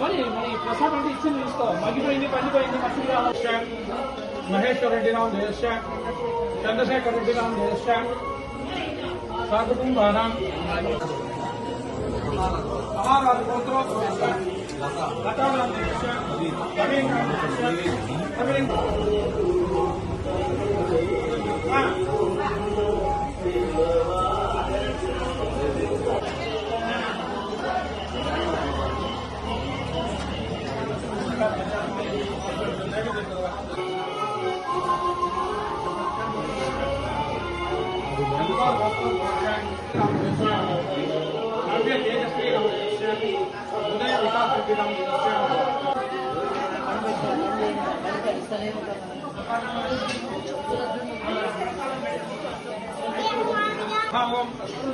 మరి మరి ప్రసాదం అంటే ఇచ్చింది తీసుకో మగ్గిపోయింది పండిపోయింది మట్టి మహేశ్వర రెడ్డి రామ్ దేశ చంద్రశేఖర్ రెడ్డి రామ్ దేశ సకుటుంబానాం మహారాజు గోత్రోత్సవ ओम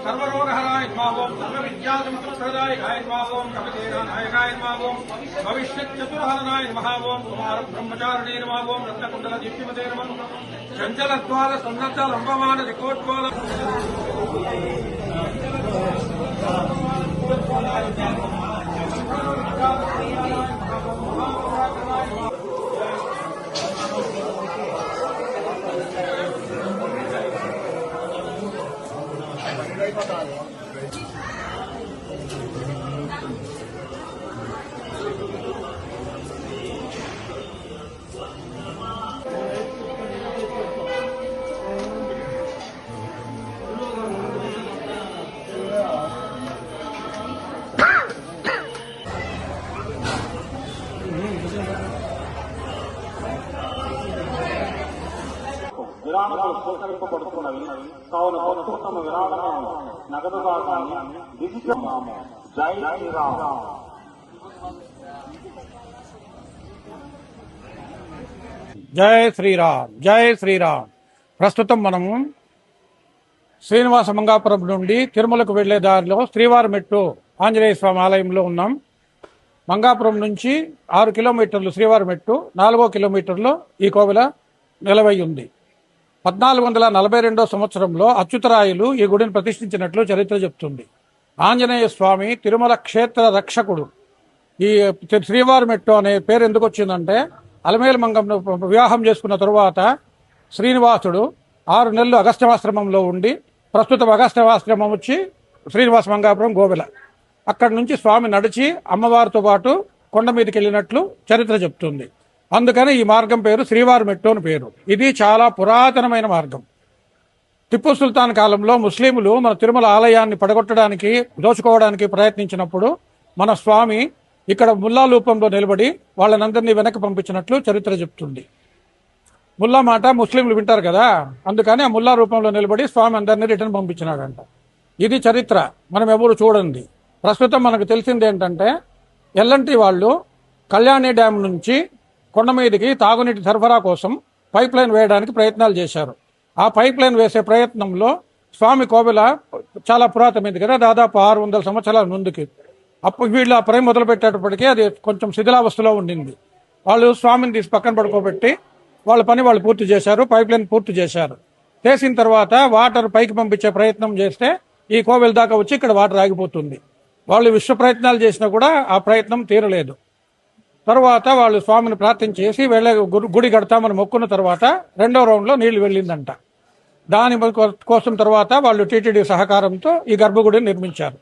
सर्वरोगहराय स्वा ओम सर्वविद्यासमृतप्रदाय गाय स्वा ओम कपितेनायकाय स्वा ओम भविष्यच्चतुर्हरणाय नमः ओम कुमार ब्रह्मचारिणे नमः ओम रत्नकुण्डल दीप्तिमते नमः चञ्चलद्वार सन्नद्ध लम्बमान दिकोज्ज्वाल 大德。విరాళాలు స్వీకరింపబడుతున్నవి కావున భక్తులు తమ నగదు భాగాన్ని డిజిటల్ జై శ్రీరామ్. జై శ్రీరామ్. జై శ్రీరామ్. ప్రస్తుతం మనము శ్రీనివాస మంగాపురం నుండి తిరుమలకు వెళ్ళే దారిలో శ్రీవారి మెట్టు ఆంజనేయ స్వామి ఆలయంలో ఉన్నాం. మంగాపురం నుంచి ఆరు కిలోమీటర్లు శ్రీవారి మెట్టు నాలుగో కిలోమీటర్లో ఈ కోవెల నిలవై ఉంది. పద్నాలుగు వందల నలభై రెండో సంవత్సరంలో అచ్యుతరాయులు ఈ గుడిని ప్రతిష్ఠించినట్లు చరిత్ర చెప్తుంది. ఆంజనేయ స్వామి తిరుమల క్షేత్ర రక్షకుడు. ఈ శ్రీవారి మెట్టు అనే పేరు ఎందుకు వచ్చిందంటే అలమేలు మంగంను వివాహం చేసుకున్న తరువాత శ్రీనివాసుడు ఆరు నెలలు అగస్త్యవాశ్రమంలో ఉండి ప్రస్తుతం అగస్త్యవాశ్రమం వచ్చి శ్రీనివాస మంగాపురం గోవెల. అక్కడి నుంచి స్వామి నడిచి అమ్మవారితో పాటు కొండ మీదకి వెళ్ళినట్లు చరిత్ర చెప్తుంది. అందుకని ఈ మార్గం పేరు శ్రీవారి మెట్టు అని పేరు. ఇది చాలా పురాతనమైన మార్గం. టిప్పు సుల్తాన్ కాలంలో ముస్లింలు మన తిరుమల ఆలయాన్ని పడగొట్టడానికి దోచుకోవడానికి ప్రయత్నించినప్పుడు మన స్వామి ఇక్కడ ముల్లా రూపంలో నిలబడి వాళ్ళనందరినీ వెనక్కి పంపించినట్లు చరిత్ర చెప్తుంది. ముల్లా మాట ముస్లింలు వింటారు కదా అందుకని ఆ ముల్లా రూపంలో నిలబడి స్వామి అందరినీ రిటర్న్ పంపించినాడంట. ఇది చరిత్ర. మనం ఎవరు చూడండి. ప్రస్తుతం మనకు తెలిసింది ఏంటంటే ఎల్లంటి వాళ్ళు కళ్యాణి డ్యామ్ నుంచి కొండ మీదకి తాగునీటి సరఫరా కోసం పైప్ లైన్ వేయడానికి ప్రయత్నాలు చేశారు. ఆ పైప్ లైన్ వేసే ప్రయత్నంలో స్వామి కోవెల చాలా పురాతనమైంది కదా దాదాపు ఆరు వందల సంవత్సరాల ముందుకి. అప్పుడు వీళ్ళు ఆ పని మొదలుపెట్టేటప్పటికీ అది కొంచెం శిథిలావస్థలో ఉండింది. వాళ్ళు స్వామిని తీసి పక్కన పడుకోబెట్టి వాళ్ళ పని వాళ్ళు పూర్తి చేశారు పైప్ లైన్ పూర్తి చేశారు. చేసిన తర్వాత వాటర్ పైకి పంపించే ప్రయత్నం చేస్తే ఈ కోవెల దాకా వచ్చి ఇక్కడ వాటర్ ఆగిపోతుంది. వాళ్ళు విశ్వ ప్రయత్నాలు చేసినా కూడా ఆ ప్రయత్నం తీరలేదు. తర్వాత వాళ్ళు స్వామిని ప్రార్థించేసి వెళ్ళే గుడి- గుడి కడతామని మొక్కున్న తర్వాత రెండో రౌండ్లో నీళ్ళు వెళ్ళిందంట. దాని కోసం తర్వాత వాళ్ళు టీటీడీ సహకారంతో ఈ గర్భగుడిని నిర్మించారు.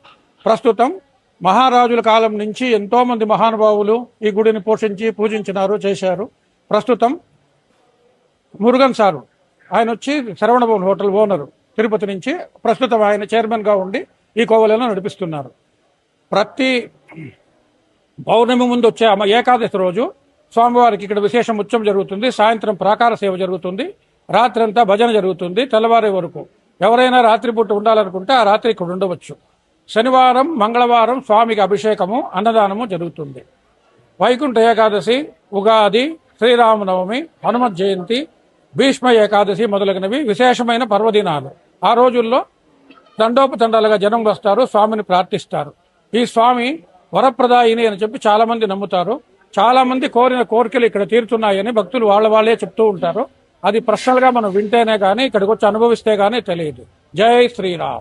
ప్రస్తుతం మహారాజుల కాలం నుంచి ఎంతోమంది మహానుభావులు ఈ గుడిని పోషించి పూజించినారు చేశారు. ప్రస్తుతం మురుగన్ సారు ఆయన వచ్చి శరవణభవన్ హోటల్ ఓనరు. తిరుపతి నుంచి ప్రస్తుతం ఆయన చైర్మన్గా ఉండి ఈ కోవలను నడిపిస్తున్నారు. ప్రతి పౌర్ణమి ముందు వచ్చే అమ్మ ఏకాదశి రోజు స్వామివారికి ఇక్కడ విశేషం ఉత్సవం జరుగుతుంది. సాయంత్రం ప్రాకార సేవ జరుగుతుంది. రాత్రి అంతా భజన జరుగుతుంది. తెల్లవారే వరకు ఎవరైనా రాత్రిపూట ఉండాలనుకుంటే ఆ రాత్రి ఇక్కడ ఉండవచ్చు. శనివారం మంగళవారం స్వామికి అభిషేకము అన్నదానము జరుగుతుంది. వైకుంఠ ఏకాదశి ఉగాది శ్రీరామనవమి హనుమత్ జయంతి భీష్మ ఏకాదశి మొదలగునవి విశేషమైన పర్వదినాలు. ఆ రోజుల్లో తండోపతండాలుగా జనం వస్తారు స్వామిని ప్రార్థిస్తారు. ఈ స్వామి వరప్రదాయిని అని చెప్పి చాలా మంది నమ్ముతారు. చాలా మంది కోరిన కోరికలు ఇక్కడ తీరుతున్నాయని భక్తులు వాళ్ళ వాళ్ళే చెప్తూ ఉంటారు. అది పర్సనల్గా మనం వింటేనే గానీ ఇక్కడికి వచ్చి అనుభవిస్తే గానీ తెలియదు. జై శ్రీరామ్.